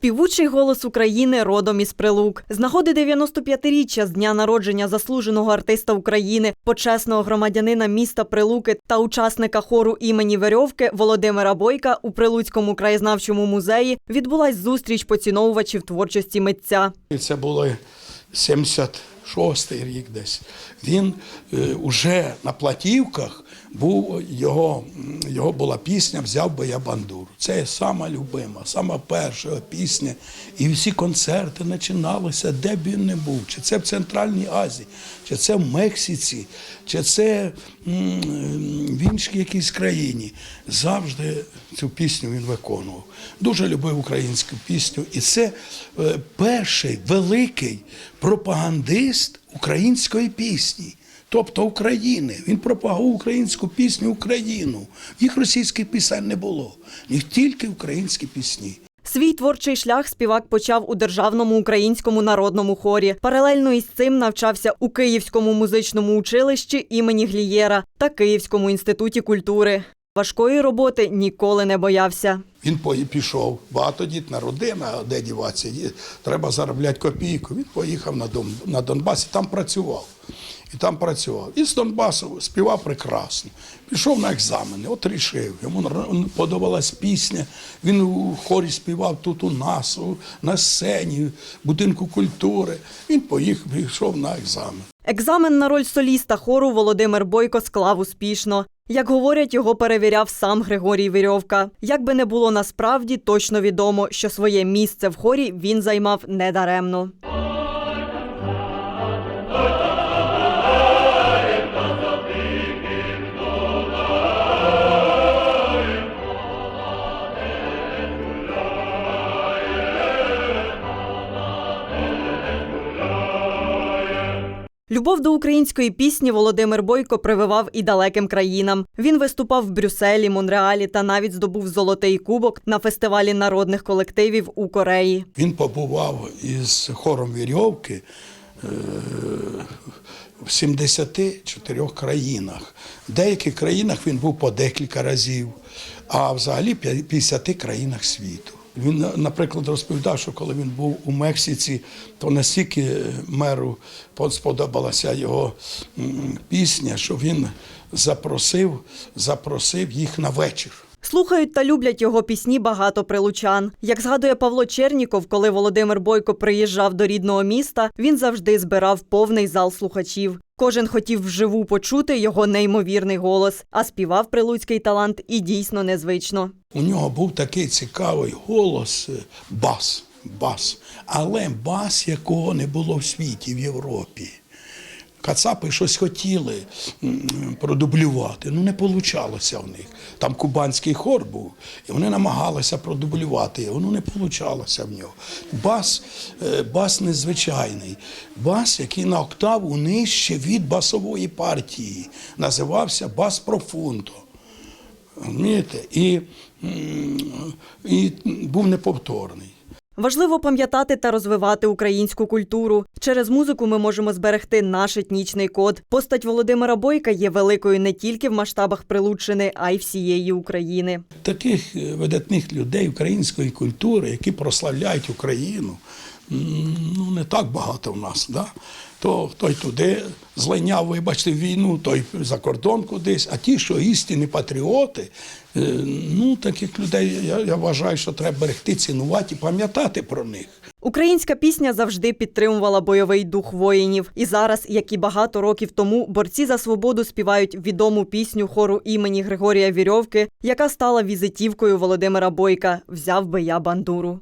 Співучий голос України родом із Прилук. З нагоди 95-річчя з дня народження заслуженого артиста України, почесного громадянина міста Прилуки та учасника хору імені Верьовки Володимира Бойка у Прилуцькому краєзнавчому музеї відбулась зустріч поціновувачів творчості митця. Це було 70 шостий рік десь, він е, уже на платівках був його його була пісня Взяв би я бандуру. Це сама любима, сама перша пісня. І всі концерти починалися, де б він не був. Чи це в Центральній Азії, чи це в Мексиці, чи це в іншій якійсь країні. Завжди цю пісню він виконував. Дуже любив українську пісню. І це е, перший великий пропагандист української пісні. Тобто України. Він пропагував українську пісню Україну. Їх російських пісень не було. Їх тільки українські пісні. Свій творчий шлях співак почав у державному українському народному хорі. Паралельно із цим навчався у Київському музичному училищі імені Глієра та Київському інституті культури. Важкої роботи ніколи не боявся. Він пішов, багатодітна родина, де діватися, треба заробляти копійку. Він поїхав на, Дон, на Донбас і там працював. І там працював. І з Донбасу співав прекрасно. Пішов на екзамени, от рішив. Йому подобалась пісня. Він у хорі співав тут у нас, на сцені, в будинку культури. Він поїхав, пішов на екзамен. Екзамен на роль соліста хору Володимир Бойко склав успішно. Як говорять, його перевіряв сам Григорій Вірьовка. Як би не було насправді, точно відомо, що своє місце в хорі він займав недаремно. Любов до української пісні Володимир Бойко прививав і далеким країнам. Він виступав в Брюсселі, Монреалі та навіть здобув золотий кубок на фестивалі народних колективів у Кореї. Він побував із хором Вірьовки е, в 74 країнах. В деяких країнах він був по декілька разів, а взагалі в 50 країнах світу. Він, наприклад, розповідав, що коли він був у Мексиці, то настільки меру сподобалася його пісня, що він запросив, запросив їх на вечір. Слухають та люблять його пісні багато прилучан. Як згадує Павло Черніков, коли Володимир Бойко приїжджав до рідного міста, він завжди збирав повний зал слухачів. Кожен хотів вживу почути його неймовірний голос, а співав прилуцький талант і дійсно незвично. У нього був такий цікавий голос, е, бас, бас, але бас, якого не було в світі, в Європі. Кацапи щось хотіли продублювати, ну не получалося в них. Там кубанський хор був, і вони намагалися продублювати ну не получалося в нього. Бас, е, бас незвичайний, бас, який на октаву нижче від басової партії, називався бас профунто. І, і був неповторний. Важливо пам'ятати та розвивати українську культуру. Через музику ми можемо зберегти наш етнічний код. Постать Володимира Бойка є великою не тільки в масштабах Прилуччини, а й всієї України. Таких е, видатних людей української культури, які прославляють Україну, ну не так багато в нас. Да? То той туди злиняв, вибачте, війну, той за кордон кудись. А ті, що істинні патріоти, е, ну таких людей я, я вважаю, що треба берегти, цінувати і пам'ятати про них. Українська пісня завжди підтримувала бойовий дух воїнів. І зараз, як і багато років тому, борці за свободу співають відому пісню хору імені Григорія Вірьовки, яка стала візитівкою Володимира Бойка Взяв би я бандуру.